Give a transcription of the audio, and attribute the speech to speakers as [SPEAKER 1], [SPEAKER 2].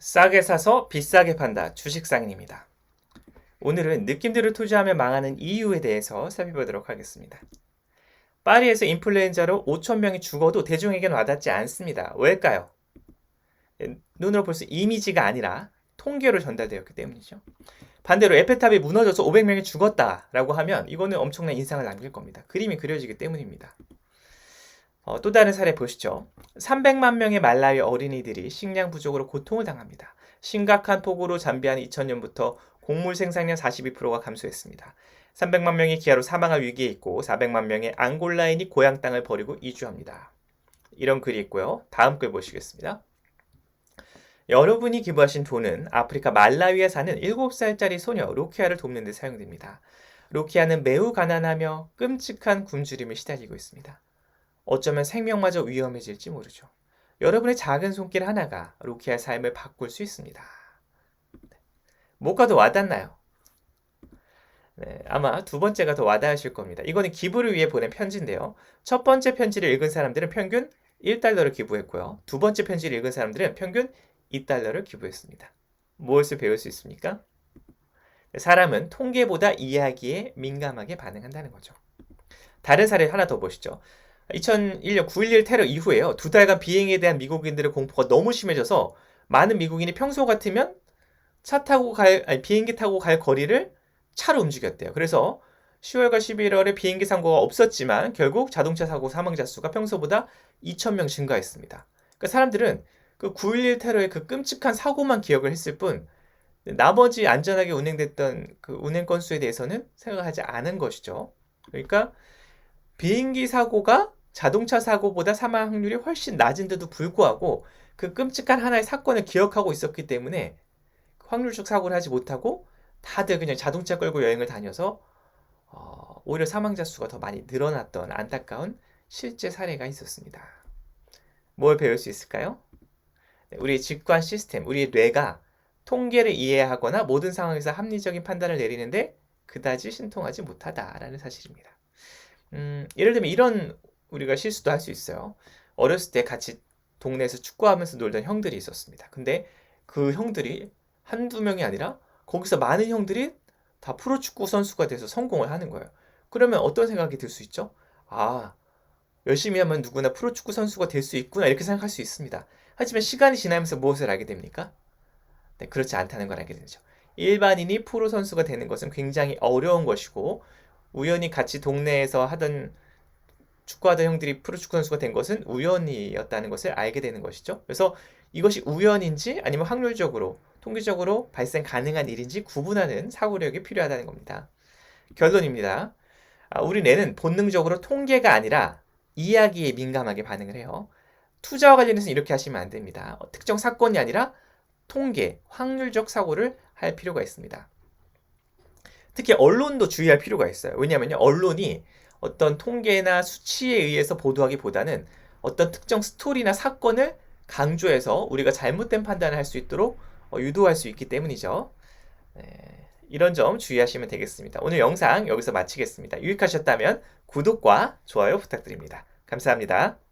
[SPEAKER 1] 싸게 사서 비싸게 판다. 주식상인입니다. 오늘은 느낌대로 투자하면 망하는 이유에 대해서 살펴보도록 하겠습니다. 파리에서 인플루엔자로 5천 명이 죽어도 대중에게는 와닿지 않습니다. 왜일까요? 예, 눈으로 볼 수 이미지가 아니라 통계로 전달되었기 때문이죠. 반대로 에펠탑이 무너져서 500명이 죽었다라고 하면 이거는 엄청난 인상을 남길 겁니다. 그림이 그려지기 때문입니다. 어, 또 다른 사례 보시죠. 300만 명의 말라위 어린이들이 식량 부족으로 고통을 당합니다. 심각한 폭우로 잠비한 2000년부터 곡물 생산량 42%가 감소했습니다. 300만 명이 기아로 사망할 위기에 있고 400만 명의 앙골라인이 고향 땅을 버리고 이주합니다. 이런 글이 있고요. 다음 글 보시겠습니다. 여러분이 기부하신 돈은 아프리카 말라위에 사는 7살짜리 소녀 로키아를 돕는 데 사용됩니다. 로키아는 매우 가난하며 끔찍한 굶주림에 시달리고 있습니다. 어쩌면 생명마저 위험해질지 모르죠. 여러분의 작은 손길 하나가 로키아의 삶을 바꿀 수 있습니다. 뭐가 더 와닿나요? 네, 아마 두 번째가 더 와닿으실 겁니다. 이거는 기부를 위해 보낸 편지인데요. 첫 번째 편지를 읽은 사람들은 평균 1달러를 기부했고요. 두 번째 편지를 읽은 사람들은 평균 2달러를 기부했습니다. 무엇을 배울 수 있습니까? 사람은 통계보다 이야기에 민감하게 반응한다는 거죠. 다른 사례 하나 더 보시죠. 2001년 9.11 테러 이후에요. 두 달간 비행에 대한 미국인들의 공포가 너무 심해져서 많은 미국인이 평소 같으면 차 타고 갈, 아니, 비행기 타고 갈 거리를 차로 움직였대요. 그래서 10월과 11월에 비행기 사고가 없었지만 결국 자동차 사고 사망자 수가 평소보다 2,000명 증가했습니다. 그러니까 사람들은 그 9.11 테러의 그 끔찍한 사고만 기억을 했을 뿐 나머지 안전하게 운행됐던 그 운행 건수에 대해서는 생각하지 않은 것이죠. 그러니까 비행기 사고가 자동차 사고보다 사망 확률이 훨씬 낮은데도 불구하고 그 끔찍한 하나의 사건을 기억하고 있었기 때문에 확률적 사고를 하지 못하고 다들 그냥 자동차 끌고 여행을 다녀서 어, 오히려 사망자 수가 더 많이 늘어났던 안타까운 실제 사례가 있었습니다. 뭘 배울 수 있을까요? 네, 우리의 직관 시스템, 우리의 뇌가 통계를 이해하거나 모든 상황에서 합리적인 판단을 내리는데 그다지 신통하지 못하다라는 사실입니다. 음, 예를 들면 이런 우리가 실수도 할 수 있어요. 어렸을 때 같이 동네에서 축구하면서 놀던 형들이 있었습니다. 근데 그 형들이 한두 명이 아니라 거기서 많은 형들이 다 프로축구 선수가 돼서 성공을 하는 거예요. 그러면 어떤 생각이 들 수 있죠? 아, 열심히 하면 누구나 프로축구 선수가 될 수 있구나 이렇게 생각할 수 있습니다. 하지만 시간이 지나면서 무엇을 알게 됩니까? 네, 그렇지 않다는 걸 알게 되죠. 일반인이 프로 선수가 되는 것은 굉장히 어려운 것이고 우연히 같이 동네에서 하던 축구하던 형들이 프로축구 선수가 된 것은 우연이었다는 것을 알게 되는 것이죠. 그래서 이것이 우연인지 아니면 확률적으로 통계적으로 발생 가능한 일인지 구분하는 사고력이 필요하다는 겁니다. 결론입니다. 아, 우리 뇌는 본능적으로 통계가 아니라 이야기에 민감하게 반응을 해요. 투자와 관련해서 이렇게 하시면 안 됩니다. 어, 특정 사건이 아니라 통계, 확률적 사고를 할 필요가 있습니다. 특히 언론도 주의할 필요가 있어요. 왜냐하면 언론이 어떤 통계나 수치에 의해서 보도하기보다는 어떤 특정 스토리나 사건을 강조해서 우리가 잘못된 판단을 할 수 있도록 어, 유도할 수 있기 때문이죠. 네, 이런 점 주의하시면 되겠습니다. 오늘 영상 여기서 마치겠습니다. 유익하셨다면 구독과 좋아요 부탁드립니다. 감사합니다.